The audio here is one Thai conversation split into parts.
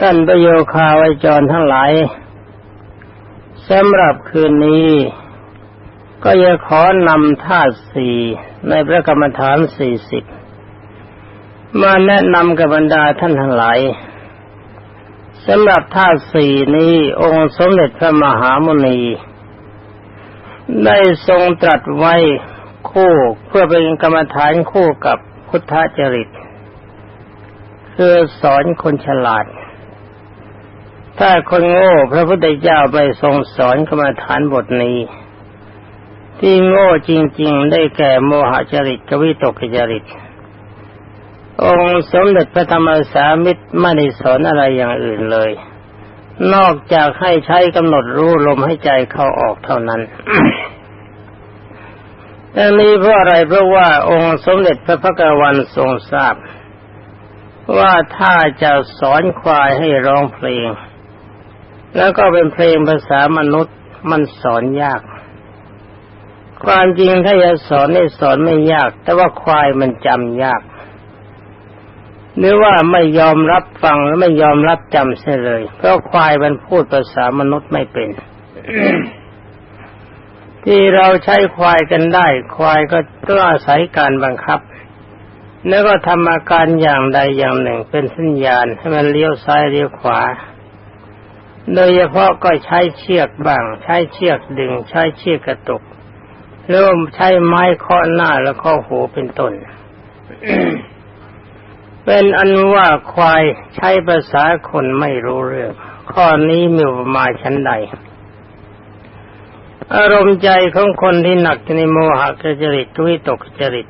ท่านประโยคาไวจรทั้งหลายสำหรับคืนนี้ ก็จะขอนำธาตุสี่ในพระกรรมฐานสี่สิบมาแนะนำกับบรรดาท่านทั้งหลายสำหรับธาตุสี่นี้องค์สมเด็จพระมหามุนี ได้ทรงตรัสไว้คู่เพื่อเป็นกรรมฐานคู่กับพุทธจริต คือสอนคนฉลาด ถ้าคนโง่พระพุทธเจ้าไปทรงสอนกรรมฐานบทนี้ ที่โง่จริง ๆ ได้แก่โมหจริตกวิตกจริต องค์สมเด็จพระธรรมสามิตรไม่ได้สอนอะไรอย่างอื่นเลย นอกจากให้ใช้กำหนดรู้ลมให้ใจเข้าออกเท่านั้นดังนี้เพราะอะไรเพราะว่าองค์สมเด็จพระพักวันทรงทราบ ว่าถ้าจะสอนควายให้ร้องเพลง แล้วก็เป็นเพลงภาษามนุษย์มันสอนยาก ความจริงถ้าจะสอนนี่สอนไม่ยาก แต่ว่าควายมันจำยากหรือว่าไม่ยอมรับฟังและไม่ยอมรับจำเสียเลย เพราะควายมันพูดภาษามนุษย์ไม่เป็น ที่เราใช้ควายกันได้ ควายก็ต้องอาศัยการบังคับ แล้วก็ทำอาการอย่างใดอย่างหนึ่งเป็นสัญญาณให้มันเลี้ยวซ้ายเลี้ยวขวา โดยเฉพาะก็ใช้เชือกบ้าง ใช้เชือกดึง ใช้เชือกกระตุกเริ่มใช้ไม้เคาะหน้าแล้วเคาะหูเป็นต้นเป็นอันว่าควายใช้ภาษาคนไม่รู้เรื่อง ข้อนี้มีมาชั้นใด อารมณ์ใจของคนที่หนักในโมหะจริตวิตกจริต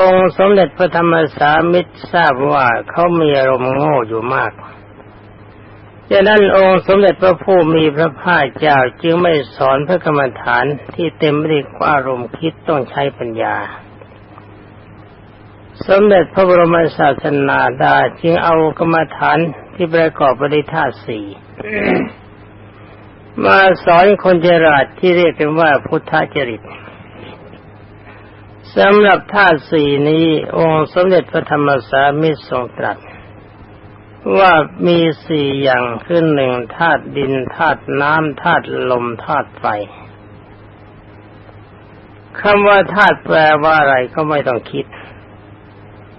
องค์สมเด็จพระธรรมสามิตรทราบว่าเขามีอารมณ์โง่อยู่มาก ดังนั้นองค์สมเด็จพระผู้มีพระภาคเจ้าจึงไม่สอนพระกรรมฐานที่เต็มไปด้วยอารมณ์คิดต้องใช้ปัญญา สมเด็จพระบรมศาสนาดาจึงเอากรรมฐานที่ประกอบไปด้วยธาตุสี่มาสอนคนเจราดที่เรียกกันว่าพุทธจริตสำหรับธาตุสี่นี้องค์สมเด็จพระธรรมสามิตรทรงตรัส ว่ามีสี่อย่างคือหนึ่งธาตุดินธาตุน้ำธาตุลมธาตุไฟคำว่าธาตุแปลว่าอะไรก็ไม่ต้องคิด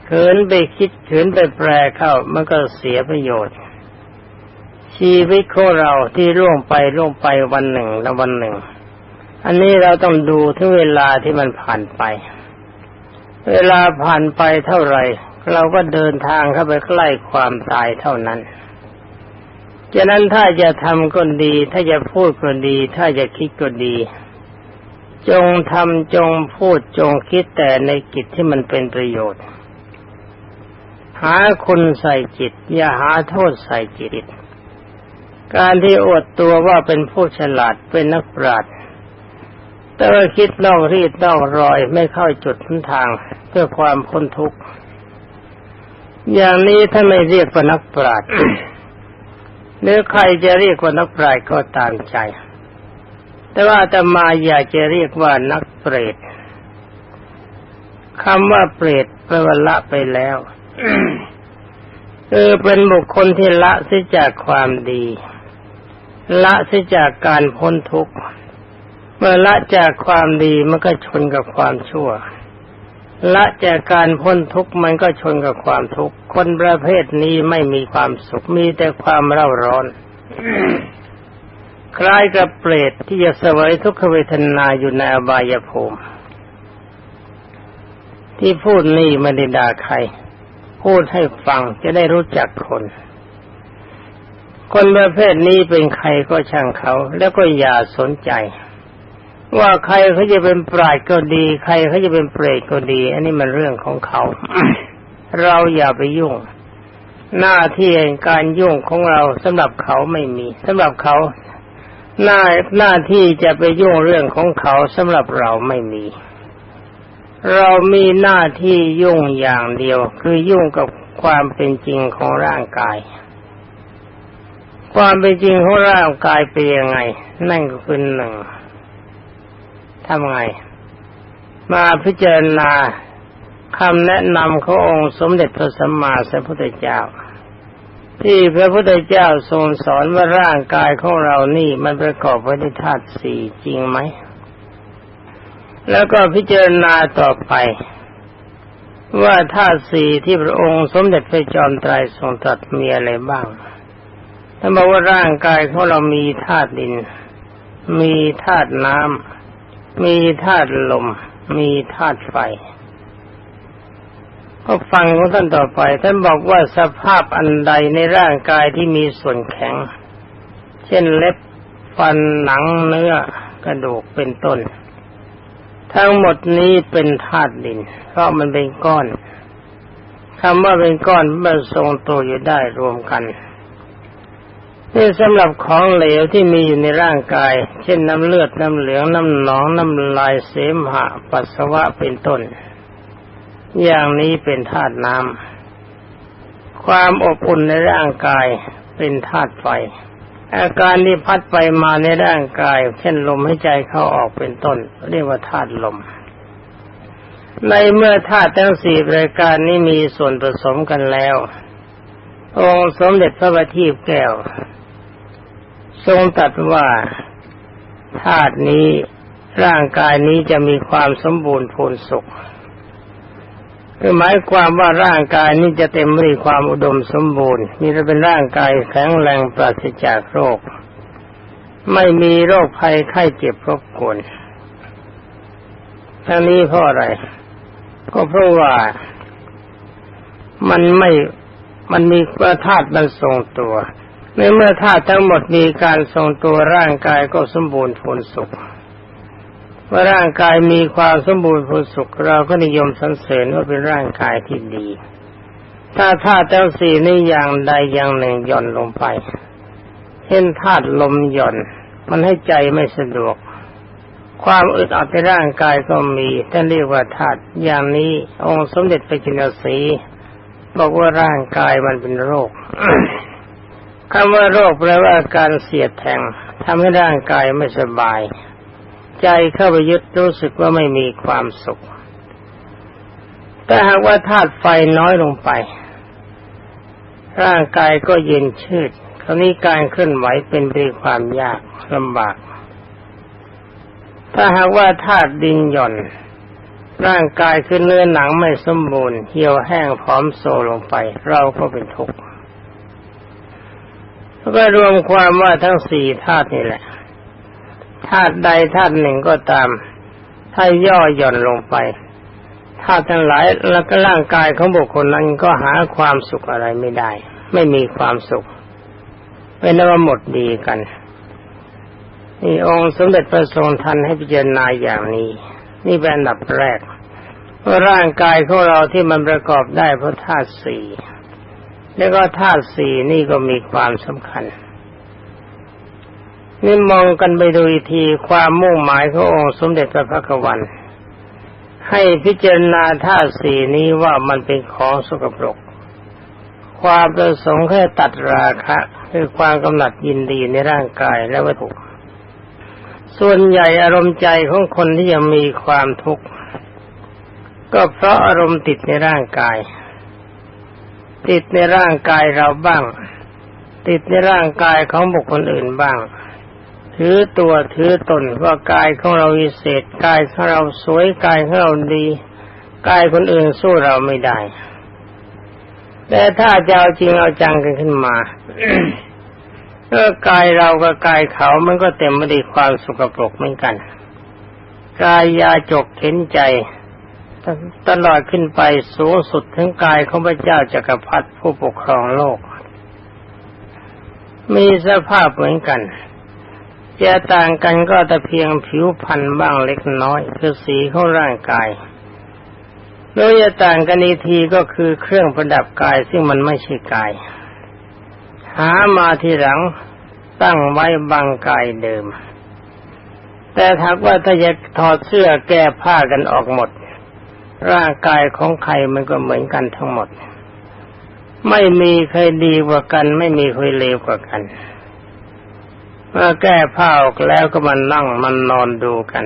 เขินไปคิดเขินไปแปลเข้ามันก็เสียประโยชน์ ชีวิตของเราที่ร่วงไปร่วงไปวันหนึ่งแล้ววันหนึ่ง อันนี้เราต้องดูถึงเวลาที่มันผ่านไป เวลาผ่านไปเท่าไหร่ เราก็เดินทางเข้าไปใกล้ความตายเท่านั้นฉะนั้นถ้าจะทำก็ดี ถ้าจะพูดก็ดี ถ้าจะคิดก็ดี จงทำจงพูดจงคิดแต่ในกิจที่มันเป็นประโยชน์ หาคุณใส่จิต อย่าหาโทษใส่จิต การที่อดตัวว่าเป็นผู้ฉลาดเป็นนักปราชญ์แต่ว่าคิดนอกรีดนอกรอยไม่เข้าจุดทางเพื่อความพ้นทุกข์ อย่างนี้ถ้าไม่เรียกว่านักปราชญ์หรือใครจะเรียกว่านักปราชญ์ก็ตามใจ แต่ว่าจะมาอยากจะเรียกว่านักเปรตคำว่าเปรตแปลว่าละไปแล้วเออเป็นบุคคลที่ละสิจากความดี ละเสียจากการพ้นทุกข์เมื่อละจากความดีมันก็ชนกับความชั่ว ละจากการพ้นทุกข์มันก็ชนกับความทุกข์ คนประเภทนี้ไม่มีความสุขมีแต่ความเร่าร้อน คล้ายกับเปรตที่จะเสวยทุกขเวทนาอยู่ในอบายภูมิ ที่พูดนี่ไม่ได้ด่าใคร พูดให้ฟังจะได้รู้จักคน คนประเภทนี้เป็นใครก็ช่างเขา แล้วก็อย่าสนใจ ว่าใครเขาจะเป็นปราดก็ดี ใครเขาจะเป็นเปรตก็ดี อันนี้มันเรื่องของเขา เราอย่าไปยุ่ง หน้าที่การยุ่งของเราสำหรับเขาไม่มีสำหรับเขาหน้าหน้าที่จะไปยุ่งเรื่องของเขาสำหรับเราไม่มี เรามีหน้าที่ยุ่งอย่างเดียว คือยุ่งกับความเป็นจริงของร่างกาย ความเป็นจริงของร่างกายเป็นยังไง นั่นก็คือหนึ่ง ทำไง มาพิจารณาคำแนะนำขององค์สมเด็จพระสัมมาสัมพุทธเจ้า ที่พระพุทธเจ้าทรงสอนว่าร่างกายของเรานี่มันประกอบไปด้วยธาตุสี่จริงไหม แล้วก็พิจารณาต่อไป ว่าธาตุสี่ที่พระองค์สมเด็จพระจอมไตรทรงตรัสมีอะไรบ้างท่านบอกว่าร่างกายของเรามีธาตุดิน มีธาตุน้ำ มีธาตุลม มีธาตุไฟ ก็ฟังของท่านต่อไป ท่านบอกว่าสภาพอันใดในร่างกายที่มีส่วนแข็ง เช่นเล็บฟันหนังเนื้อกระดูกเป็นต้น ทั้งหมดนี้เป็นธาตุดิน เพราะมันเป็นก้อนคำว่าเป็นก้อนมันทรงตัวอยู่ได้รวมกัน นี่สำหรับของเหลวที่มีอยู่ในร่างกาย เช่นน้ำเลือดน้ำเหลืองน้ำหนองน้ำลายเสมหะ ปัสสาวะเป็นต้น อย่างนี้เป็นธาตุน้ำความอบอุ่นในร่างกายเป็นธาตุไฟ อาการที่พัดไปมาในร่างกาย เช่นลมหายใจเข้าออกเป็นต้น เรียกว่าธาตุลม ในเมื่อธาตุทั้งสี่รายการนี้มีส่วนผสมกันแล้ว องค์สมเด็จพระบัณฑิตแก้ว ทรงตรัสว่าธาตุนี้ร่างกายนี้จะมีความสมบูรณ์พูนสุขคือหมายความว่าร่างกายนี้จะเต็มไปด้วยความอุดมสมบูรณ์ มีจะเป็นร่างกายแข็งแรงปราศจากโรค ไม่มีโรคภัยไข้เจ็บรบกวนทั้งนี้เพราะอะไร ก็เพราะว่ามันไม่มันมีประธาตุมันทรงตัว ในเมื่อธาตุทั้งหมดมีการทรงตัวร่างกายก็สมบูรณ์ผลสุข เมื่อร่างกายมีความสมบูรณ์ผลสุขเราก็นิยมสรรเสริญว่าเป็นร่างกายที่ดี ถ้าธาตุทั้งสี่นี้อย่างใดอย่างหนึ่งหย่อนลงไป เช่นธาตุลมหย่อน มันให้ใจไม่สะดวก ความอึดอัดในร่างกายก็มีท่านเรียกว่าธาตุอย่างนี้องค์สมเด็จพระจินสีบอกว่าร่างกายมันเป็นโรค คำว่าโรคแปลว่าการเสียดแทงทำให้ร่างกายไม่สบาย ใจเข้าไปยึดรู้สึกว่าไม่มีความสุข แต่หากว่าธาตุไฟน้อยลงไป ร่างกายก็เย็นชืดคราวนี้การเคลื่อนไหวเป็นไปด้วยความยากลำบาก ถ้าหากว่าธาตุดินหย่อน ร่างกายคือเนื้อหนังไม่สมบูรณ์เหี่ยวแห้งพร้อมโซลงไป เราก็เป็นทุกข์ ก็รวมความว่าทั้งสี่ธาตุนี่แหละธาตุใดธาตุหนึ่งก็ตาม ถ้าย่อหย่อนลงไปธาตุทั้งหลายแล้วก็ร่างกายของบุคคลนั้นก็หาความสุขอะไรไม่ได้ ไม่มีความสุขเป็นว่าหมดดีกันนี่องค์สมเด็จพระทรงทันให้พิจารณาอย่างนี้ นี่เป็นอันดับแรกว่าร่างกายของเราที่มันประกอบได้เพราะธาตุสี่ แล้วก็ธาตุสี่นี่ก็มีความสำคัญ นี่มองกันไปดูอีกทีความมุ่งหมายขององค์สมเด็จพระพักวัน ให้พิจารณาธาตุสี่นี้ว่ามันเป็นของสกปรก ความประสงค์แค่ตัดราคะคือความกำหนัดยินดีในร่างกายและวัตถุ ส่วนใหญ่อารมณ์ใจของคนที่ยังมีความทุกข์ก็เพราะอารมณ์ติดในร่างกาย ติดในร่างกายเราบ้าง ติดในร่างกายของบุคคลอื่นบ้าง ถือตัวถือตนว่ากายของเราวิเศษกายของเราสวยกายของเราดีกายคนอื่นสู้เราไม่ได้ แต่ถ้าจะเอาจริงเอาจังกันขึ้นมาเออกายเรากับกายเขามันก็เต็มไปด้วยความสกปรกเหมือนกัน กายยาจกเข็นใจ ตลอดขึ้นไปสูงสุดถึงกายของพระเจ้าจักรพรรดิผู้ปกครองโลก มีสภาพเหมือนกันจะต่างกันก็แต่เพียงผิวพรรณบ้างเล็กน้อย คือสีของร่างกายโดยจะต่างกันอีกทีก็คือเครื่องประดับกายซึ่งมันไม่ใช่กาย หามาทีหลังตั้งไว้บังกายเดิม แต่ถ้าว่าถ้าจะถอดเสื้อแก้ผ้ากันออกหมด ร่างกายของใครมันก็เหมือนกันทั้งหมด ไม่มีใครดีกว่ากัน ไม่มีใครเลวกว่ากันเมื่อแก้ผ้าออกแล้วก็มันนั่งมันนอนดูกัน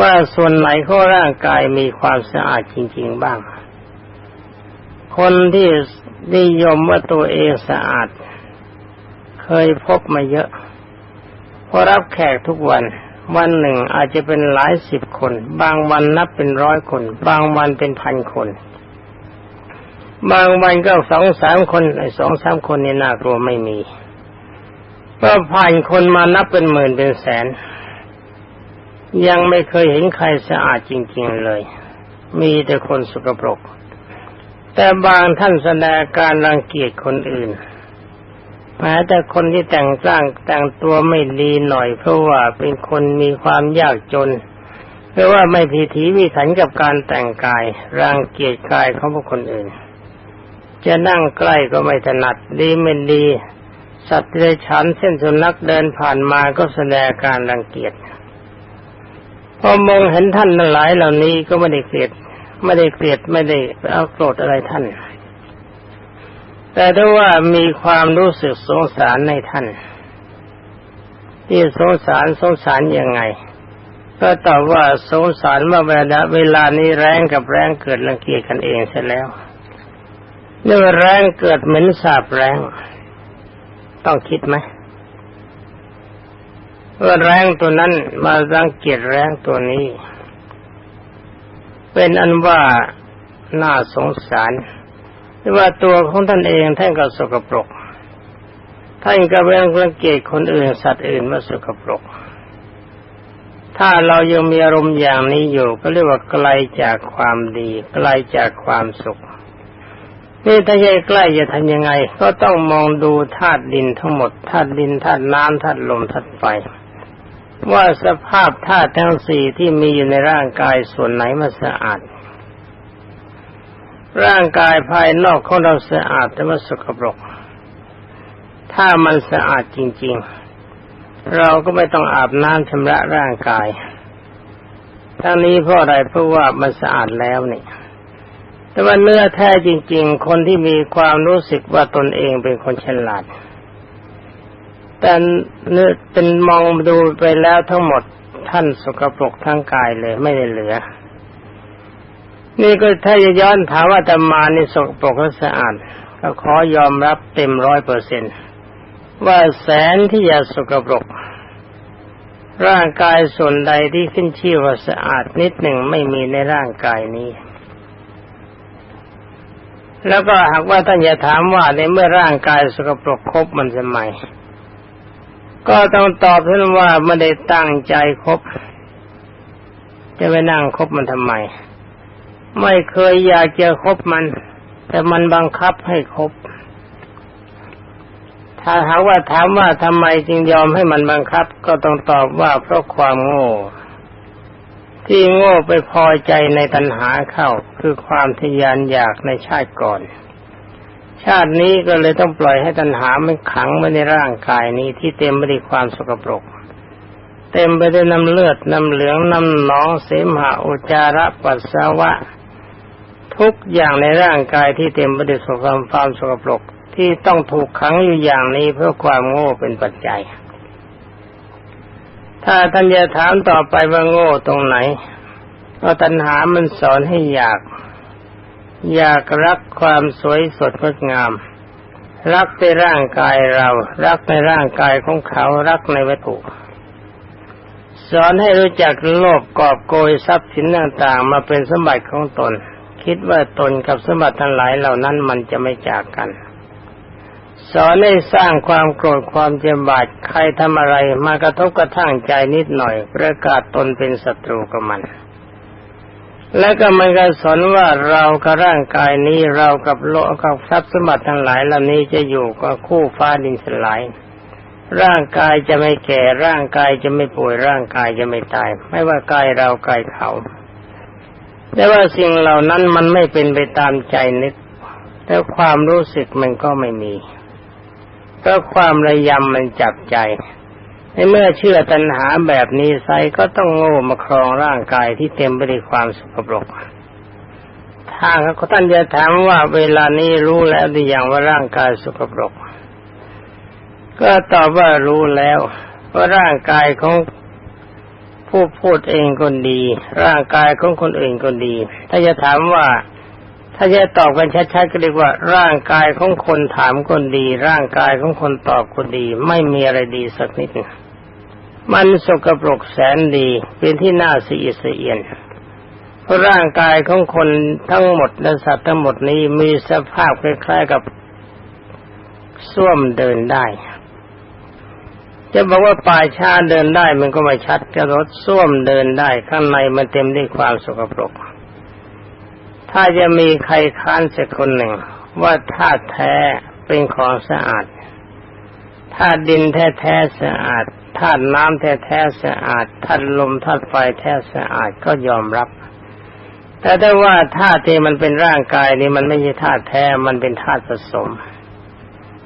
ว่าส่วนไหนของร่างกายมีความสะอาดจริง ๆบ้าง คนที่นิยมว่าตัวเองสะอาด เคยพบมาเยอะพอรับแขกทุกวัน วันหนึ่งอาจจะเป็นหลายสิบคน บางวันนับเป็นร้อยคน บางวันเป็นพันคน บางวันก็สองสามคนไอ้สองสามคนนี่น่ากลัวไม่มีก็ผ่านคนมานับเป็นหมื่นเป็นแสน ยังไม่เคยเห็นใครสะอาดจริง ๆเลย มีแต่คนสกปรก แต่บางท่านแสดงการรังเกียจคนอื่น แม้แต่คนที่แต่งร่างแต่งตัวไม่ดีหน่อย เพราะว่าเป็นคนมีความยากจนเพราะว่าไม่พิถีพิถันกับการแต่งกายรังเกียจกายของบุคคลอื่น จะนั่งใกล้ก็ไม่ถนัดดีไม่ดี สัตว์เดรัจฉานเส้นสุนัขเดินผ่านมาก็แสดงการรังเกียจพอมองเห็นท่านหลายเหล่านี้ก็ไม่ได้เกลียดไม่ได้เกลียดไม่ได้เอาโกรธอะไรท่าน แต่ถ้าว่ามีความรู้สึกสงสารในท่าน ที่สงสารสงสารยังไง ก็ตอบว่าสงสารว่าเวลาเวลานี้แรงกับแรงเกิดรังเกียจกันเองเสร็จแล้วเรื่องแรงเกิดเหม็นสาบแรง ต้องคิดไหมว่าแรงตัวนั้นมารังเกียจแรงตัวนี้ เป็นอันว่าน่าสงสาร ว่าตัวของท่านเองท่านก็สกปรก ท่านก็เป็นรังเกียจคนอื่นสัตว์อื่นว่าสกปรก ถ้าเรายังมีอารมณ์อย่างนี้อยู่ ก็เรียกว่าไกลจากความดี ไกลจากความสุข นี่ถ้าใหญ่ใกล้จะทำยังไง ก็ต้องมองดูธาตุดินทั้งหมดธาตุดินธาตุน้ำธาตุลมธาตุไฟว่าสภาพธาตุทั้งสี่ที่มีอยู่ในร่างกายส่วนไหนมันสะอาด ร่างกายภายนอกของเราสะอาดแต่ว่าสกปรก ถ้ามันสะอาดจริง ๆ เราก็ไม่ต้องอาบน้ำชำระร่างกาย ทั้งนี้เพราะอะไรเพราะว่ามันสะอาดแล้วนี่แต่ว่าเนื้อแท้จริง ๆ คนที่มีความรู้สึกว่าตนเองเป็นคนฉลาด แต่เนื้อเป็นมองดูไปแล้วทั้งหมดท่านสกปรกทั้งกายเลยไม่ได้เหลือ นี่ก็ถ้าจะย้อนถามว่าจมานี่สกปรกสะอาดก็ขอยอมรับเต็มร้อยเปอร์เซนว่าแสนที่จะสกปรก ร่างกายส่วนใดที่ขึ้นชื่อว่าสะอาดนิดหนึ่งไม่มีในร่างกายนี้ แล้วก็หากว่าท่านจะถามว่าในเมื่อร่างกายสกปรกครบมันจะไหมก็ต้องตอบท่านว่าไม่ได้ตั้งใจครบจะไปนั่งคบมันทำไม ไม่เคยอยากจะคบมัน แต่มันบังคับให้คบ ถ้าหาว่าถามว่าทำไมจึงยอมให้มันบังคับ ก็ต้องตอบว่าเพราะความโง่ ที่โง่ไปพอใจในตัณหาเข้า คือความทยานอยากในชาติก่อน ชาตินี้ก็เลยต้องปล่อยให้ตัณหามันขังไว้ในร่างกายนี้ที่เต็มไปด้วยความสกปรกเต็มไปด้วยน้ำเลือด น้ำเหลือง น้ำหนอง เสมหะอุจาระปัสสาวะ ทุกอย่างในร่างกายที่เต็มไปด้วยสกความความสกปรกที่ต้องถูกขังอยู่อย่างนี้เพื่อความโง่เป็นปัจจัย ถ้าท่านจะถามต่อไปว่าโง่ตรงไหนก็ตัณหามันสอนให้อยาก อยากรักความสวยสดงดงาม รักในร่างกายเรา รักในร่างกายของเขารักในวัตถุสอนให้รู้จักโลภกอบโกยทรัพย์สินต่างๆ มาเป็นสมบัติของตน คิดว่าตนกับสมบัติทั้งหลายเหล่านั้นมันจะไม่จากกัน สอนให้สร้างความโกรธความเจ็บบาดใครทำอะไรมากระทบกระทั่งใจนิดหน่อย ประกาศตนเป็นศัตรูกับมัน แล้วก็มันก็สอนว่าเรากับร่างกายนี้เรากับโลกกับทรัพย์สมบัติทั้งหลายเหล่านี้จะอยู่กับคู่ฟ้าดินสลายร่างกายจะไม่แก่ร่างกายจะไม่ป่วยร่างกายจะไม่ตาย ไม่ว่ากายเรากายเขา แต่ว่าสิ่งเหล่านั้นมันไม่เป็นไปตามใจนึก แล้วความรู้สึกมันก็ไม่มีเพราะความระยำมันจับใจ ในเมื่อเชื่อตัณหาแบบนี้ไซก็ต้องโง่มาครองร่างกายที่เต็มไปด้วยความสกปรกถ้าเขาท่านจะถามว่าเวลานี้รู้แล้วหรือยังว่าร่างกายสกปรก ก็ตอบว่ารู้แล้วว่าร่างกายของ ผู้พูดเองก็ดี ร่างกายของคนอื่นก็ดี ถ้าจะถามว่าถ้าจะตอบกันชัดๆก็เรียกว่า ร่างกายของคนถามคนดี ร่างกายของคนตอบคนดี ไม่มีอะไรดีสักนิดมันสกปรกแสนดี เป็นที่น่าสีอิสเอียนเพราะร่างกายของคนทั้งหมดและสัตว์ทั้งหมดนี้มีสภาพคล้ายๆกับส้วมเดินได้ จะบอกว่าป่าชาเดินได้มันก็ไม่ชัดกระรถส้วมเดินได้ข้างในมันเต็มด้วยความสกปรก ถ้าจะมีใครค้านสักคนหนึ่ง ว่าธาตุแท้เป็นของสะอาดธาตุดินแท้ๆสะอาดธาตุน้ำแท้ๆสะอาดธาตุลมธาตุไฟแท้สะอาดก็ยอมรับ แต่ถ้าว่าธาตุที่มันเป็นร่างกายนี่มันไม่ใช่ธาตุแท้มันเป็นธาตุผสม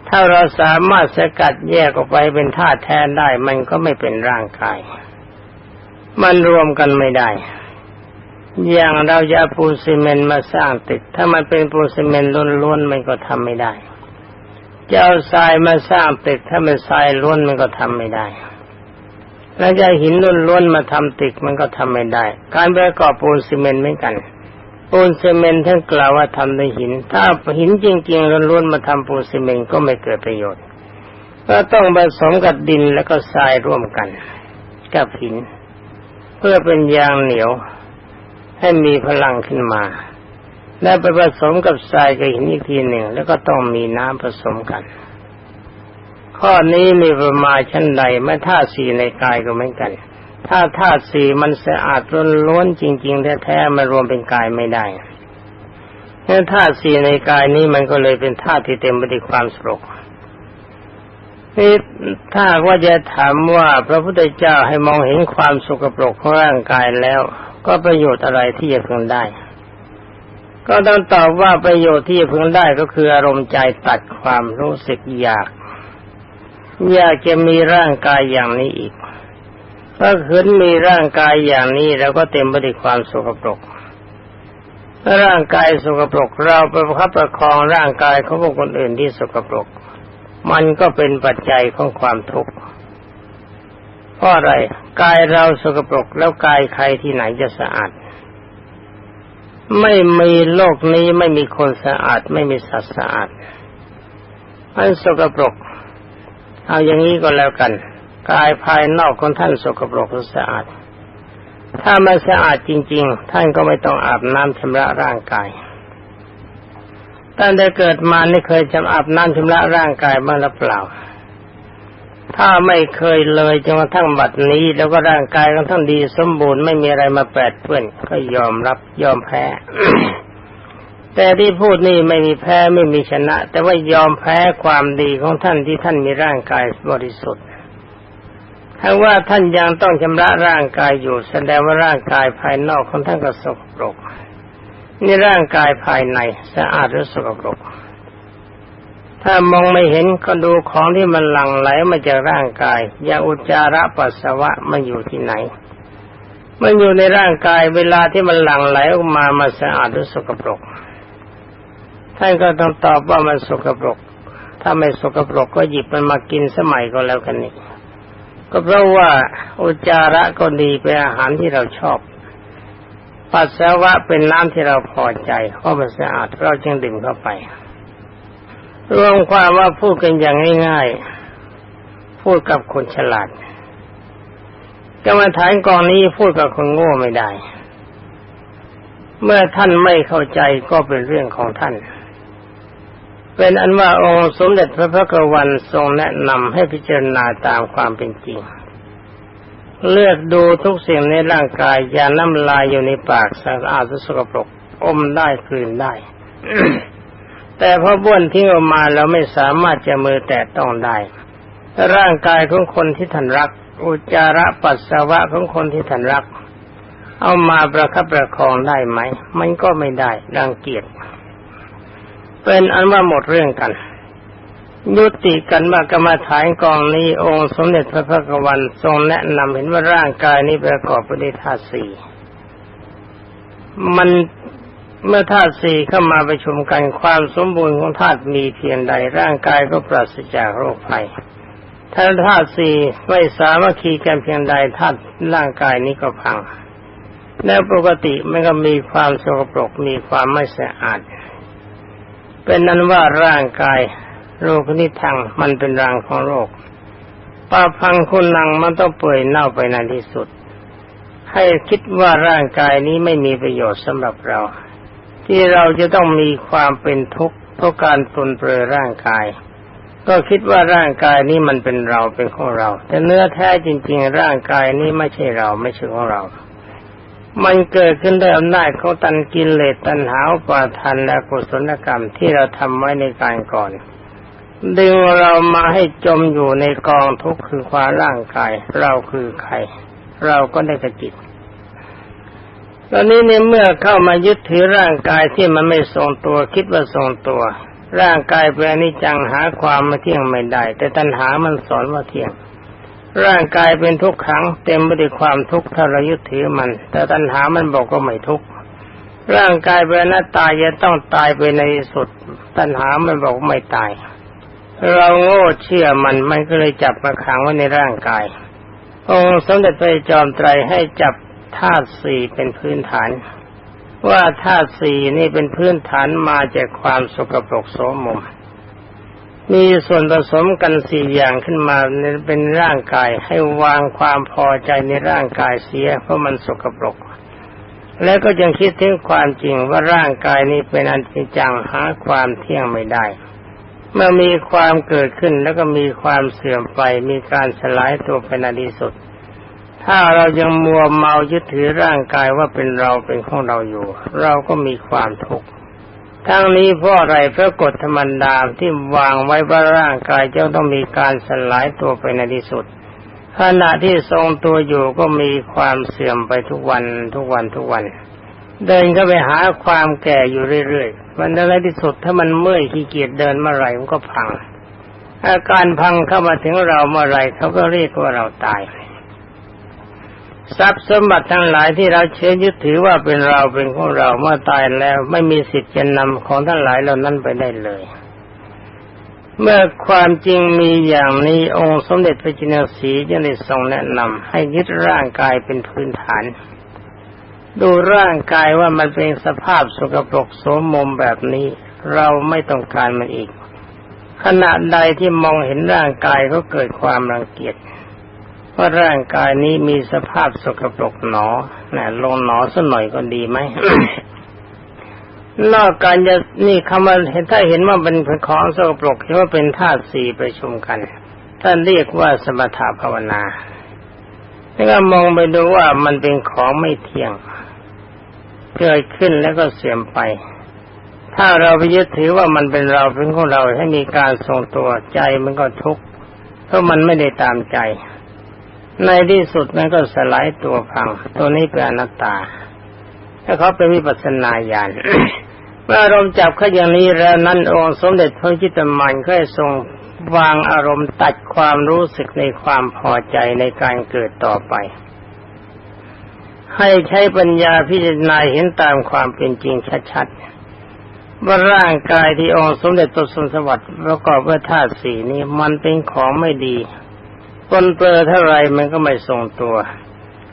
ถ้าเราสามารถสกัดแยกออกไปเป็นธาตุแท้ได้ มันก็ไม่เป็นร่างกาย มันรวมกันไม่ได้ อย่างเราจะปูซีเมนต์มาสร้างตึกถ้ามันเป็นปูซีเมนต์ล้วนๆมันก็ทำไม่ได้จะเอาทรายมาสร้างตึกถ้ามันทรายล้วนมันก็ทำไม่ได้ แล้วจะหินล้วนๆมาทำตึกมันก็ทำไม่ได้ การประกอบปูนซีเมนต์เหมือนกัน ปูนซีเมนท่านกล่าวว่าทำด้วยหิน ถ้าหินจริงๆล้วนๆมาทำปูนซีเมนก็ไม่เกิดประโยชน์ ก็ต้องผสมกับดินแล้วก็ทรายร่วมกัน กับหิน เพื่อเป็นยางเหนียว ให้มีพลังขึ้นมา แล้วไปผสมกับทรายกับหินอีกทีหนึ่ง แล้วก็ต้องมีน้ำผสมกัน ข้อนี้มีประมาณชั้นใดไม่ธาสี่ในกายก็เหมือนกัน ถ้าธาตุสี่มันสะอาดล้วนจริง ๆ แท้ๆมันรวมเป็นกายไม่ได้เพราะธาตุสี่ในกายนี้มันก็เลยเป็นธาตุที่เต็มไปด้วยความสกปรกนี่ถ้าว่าจะถามว่าพระพุทธเจ้าให้มองเห็นความสกปรกของร่างกายแล้ว ก็ประโยชน์อะไรที่จะพึงได้ ก็ต้องตอบว่าประโยชน์ที่จะพึงได้ก็คืออารมณ์ใจตัดความรู้สึกอยาก อยากจะมีร่างกายอย่างนี้อีก ถ้าขืนมีร่างกายอย่างนี้เราก็เต็มไปด้วยความสกปรกร่างกายสกปรกเราไประคับประคองร่างกายของคนอื่นที่สกปรก มันก็เป็นปัจจัยของความทุกข์เพราะอะไรกายเราสกปรกแล้วกายใครที่ไหนจะสะอาด ไม่มีโลกนี้ไม่มีคนสะอาด ไม่มีสัตว์สะอาดมันสกปรก เอาอย่างนี้ก็แล้วกัน กายภายนอกของท่านสกปรกสะอาด ถ้ามันสะอาดจริง ๆ ท่านก็ไม่ต้องอาบน้ำชำระร่างกายตั้งแต่เกิดมาไม่เคยจำอาบน้ำชำระร่างกายบ้างหรือเปล่า ถ้าไม่เคยเลยจนกระทั่งบัดนี้ แล้วก็ร่างกายของท่านดีสมบูรณ์ไม่มีอะไรมาแปดเปื้อนก็ยอมรับยอมแพ้ แต่ที่พูดนี่ไม่มีแพ้ไม่มีชนะ แต่ว่ายอมแพ้ความดีของท่านที่ท่านมีร่างกายบริสุทธิ์ ถ้าว่าท่านยังต้องชำระร่างกายอยู่แสดงว่าร่างกายภายนอกของท่านก็สกปรกนี่ร่างกายภายในสะอาดหรือสกปรก ถ้ามองไม่เห็นก็ดูของที่มันหลั่งไหลมาจากร่างกายอย่าอุจจาระปัสสาวะมันอยู่ที่ไหน มันอยู่ในร่างกายเวลาที่มันหลั่งไหลออกมามาสะอาดหรือสกปรก ท่านก็ต้องตอบว่ามันสกปรก ถ้าไม่สกปรกก็หยิบมันมากินสมัยก็แล้วกันนี่ ก็เพราะว่าอุจจาระก็ดีเป็นอาหารที่เราชอบ ปัสสาวะเป็นน้ำที่เราพอใจเพราะมันสะอาดเราจึงดื่มเข้าไป รวมความว่าพูดกันอย่างง่ายๆ พูดกับคนฉลาดกรรมฐานกองนี้พูดกับคนโง่ไม่ได้ เมื่อท่านไม่เข้าใจก็เป็นเรื่องของท่าน เป็นอันว่าองค์สมเด็จพระพุทธวันทรงแนะนำให้พิจารณาตามความเป็นจริง เลือกดูทุกสิ่งในร่างกายอย่าน้ำลายอยู่ในปากสะอาดสกปรกอมได้กลืนได้ แต่พอบ้วนทิ้งออกมาเราไม่สามารถจะมือแตะต้องได้ ร่างกายของคนที่ท่านรัก อุจจาระปัสสาวะของคนที่ท่านรัก เอามาประคับประคองได้ไหม มันก็ไม่ได้รังเกียจ เป็นอันว่าหมดเรื่องกันยุติกันว่ากรรมฐานกองนี้องค์สมเด็จพระพุทธวันทรงแนะนำเห็นว่าร่างกายนี้ประกอบไปด้วยธาตุสี่มันเมื่อธาตุสี่เข้ามาประชุมกันความสมบูรณ์ของธาตุมีเพียงใดร่างกายก็ปราศจากโรคภัยถ้าธาตุสี่ไม่สามารถคีกันเพียงใดธาตุร่างกายนี้ก็พัง แล้วปกติมันก็มีความสกปรกมีความไม่สะอาด เป็นนั้นว่าร่างกายโรคนิทังมันเป็นรังของโรคป้าพังคุณนังมันต้องเปื่อยเน่าไปในที่สุด ให้คิดว่าร่างกายนี้ไม่มีประโยชน์สำหรับเรา ที่เราจะต้องมีความเป็นทุกข์เพราะการตนเปลือร่างกาย ก็คิดว่าร่างกายนี้มันเป็นเราเป็นของเรา แต่เนื้อแท้จริง ๆ ร่างกายนี้ไม่ใช่เราไม่ใช่ของเรา มันเกิดขึ้นด้วยอำนาจของตันกินเลสตันหาวปาทันและกุศลกรรมที่เราทำไว้ในการก่อน ดึงเรามาให้จมอยู่ในกองทุกข์คือความร่างกาย เราคือใคร เราก็ได้กระจิตตอนนี้เนี่ยเมื่อเข้ามายึดถือร่างกายที่มันไม่ทรงตัวคิดว่าทรงตัว ร่างกายเป็นอนิจจังหาความมาเที่ยงไม่ได้ แต่ตัณหามันสอนว่าเที่ยง ร่างกายเป็นทุกขังเต็มไปด้วยความทุกข์ถ้าเรายึดถือมัน แต่ตัณหามันบอกก็ไม่ทุกข์ร่างกายเป็นหน้าตายจะต้องตายไปในสุด ตัณหามันบอกไม่ตาย เราโง่เชื่อมันมันก็เลยจับมาขังไว้ในร่างกาย องค์สมเด็จพระจอมไตรให้จับธาตุสี่เป็นพื้นฐาน ว่าธาตุสี่นี่เป็นพื้นฐานมาจากความสกปรกโสมม มีส่วนผสมกันสี่อย่างขึ้นมาเป็นร่างกายให้วางความพอใจในร่างกายเสีย เพราะมันสกปรก แล้วก็ยังคิดถึงความจริงว่าร่างกายนี้เป็นอันจจังหาความเที่ยงไม่ได้ เมื่อมีความเกิดขึ้นแล้วก็มีความเสื่อมไปมีการสลายตัวเป็นอดีสุด ถ้าเรายังมัวเมายึดถือร่างกายว่าเป็นเราเป็นของเราอยู่ เราก็มีความทุกข์ ทั้งนี้เพราะอะไรเพราะกฎธรรมดาที่วางไว้ว่าร่างกายจะต้องมีการสลายตัวไปในที่สุดขณะที่ทรงตัวอยู่ก็มีความเสื่อมไปทุกวันทุกวันทุกวัน เดินก็ไปหาความแก่อยู่เรื่อยๆมันอะไรที่สุดถ้ามันเมื่อยขี้เกียจเดินเมื่อไรมันก็พัง อาการพังเข้ามาถึงเราเมื่อไรเขาก็เรียกว่าเราตาย ทรัพย์สมบัติทั้งหลายที่เราเชื่อยึดถือว่าเป็นเราเป็นของเราเมื่อตายแล้วไม่มีสิทธิ์จะนำของทั้งหลายเหล่านั้นไปได้เลย เมื่อความจริงมีอย่างนี้องค์สมเด็จพระจินสีจึงได้ทรงแนะนำให้ยึดร่างกายเป็นพื้นฐาน ดูร่างกายว่ามันเป็นสภาพสกปรกโสมมแบบนี้ เราไม่ต้องการมันอีก ขณะใดที่มองเห็นร่างกายก็เกิดความรังเกียจ ว่าร่างกายนี้มีสภาพสกปรกหนอนะลงหนอสักหน่อยก็ดีไหมนอกการจะนี่คำว่าเห็นถ้าเห็นว่าเป็นของสกปรกเห็นว่าเป็นธาตุสี่ประชุมกันท่านเรียกว่าสมถะภาวนาแล้วก็มองไปดูว่ามันเป็นของไม่เที่ยงเกิดขึ้นแล้วก็เสื่อมไป ถ้าเราไปยึดถือว่ามันเป็นเราเป็นของเราให้มีการทรงตัวใจมันก็ทุกข์เพราะมันไม่ได้ตามใจ ในที่สุดมันก็สลายตัวพัง ตัวนี้เป็นอนัตตา ถ้าเขาเป็นวิปัสสนาญาณเมื่ออารมณ์จับเขาอย่างนี้แล้วนั้นองค์สมเด็จพระจิตมันก็ทรงวางอารมณ์ตัดความรู้สึกในความพอใจในการเกิดต่อไป ให้ใช้ปัญญาพิจารณาเห็นตามความเป็นจริงชัดๆว่าร่างกายที่องค์สมเด็จตสนสวัสดิ์ประกอบด้วยธาตุสีนี้มันเป็นของไม่ดี ปนเปื้อเท่าไรมันก็ไม่ทรงตัว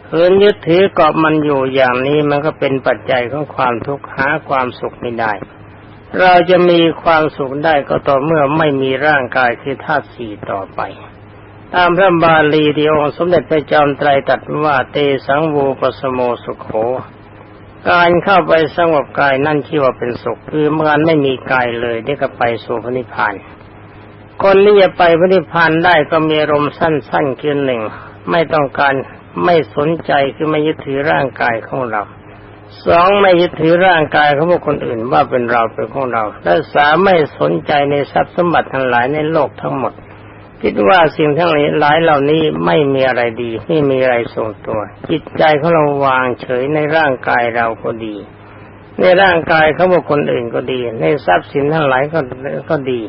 เหินยึดถือเกาะมันอยู่อย่างนี้มันก็เป็นปัจจัยของความทุกข์หาความสุขไม่ได้ เราจะมีความสุขได้ก็ต่อเมื่อไม่มีร่างกายคือธาตุสี่ต่อไป ตามพระบาลีที่องค์สมเด็จพระจอมไตรตัดว่าเตสังวูปสโมสุขโข การเข้าไปสงบกายนั่นชื่อว่าเป็นสุข คือเมื่อไม่มีกายเลยได้ก็ไปสู่พระนิพพาน คนที่จะไปพระนิพพานได้ก็มีอารมสั้นๆคือหนึ่งไม่ต้องการไม่สนใจคือไม่ยึดถือร่างกายของเราสองไม่ยึดถือร่างกายของบุคคลอื่นว่าเป็นเราเป็นของเรา และสามไม่สนใจในทรัพย์สมบัติทั้งหลายในโลกทั้งหมด คิดว่าสิ่งทั้งหลายเหล่านี้ไม่มีอะไรดีไม่มีอะไรทรงตัว จิตใจของเราวางเฉยในร่างกายเราก็ดี ในร่างกายเขาบุคคลอื่นก็ดี ในทรัพย์สินทั้งหลายก็ก็ดี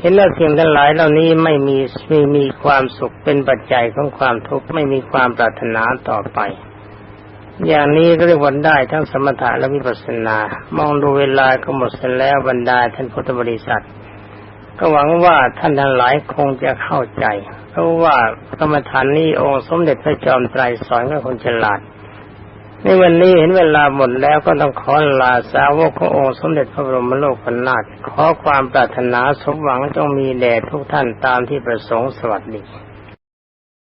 เห็นว่าสิ่งทั้งหลายเหล่านี้ไม่มีไม่มีความสุขเป็นปัจจัยของความทุกข์ไม่มีความปรารถนาต่อไป อย่างนี้ก็เรียกวันได้ทั้งสมถะและวิปัสสนา มองดูเวลาก็หมดเสร็จแล้วบรรดาท่านพุทธบริษัท ก็หวังว่าท่านทั้งหลายคงจะเข้าใจ เพราะว่ากรรมฐานนี้องค์สมเด็จพระจอมไตรสอนก็คนฉลาด ในวันนี้เห็นเวลาหมดแล้วก็ต้องขอลาสาวกขององค์สมเด็จพระบรมโลกนาถขอความปรารถนาสมหวังจงมีแด่ทุกท่านตามที่ประสงค์สวัสดี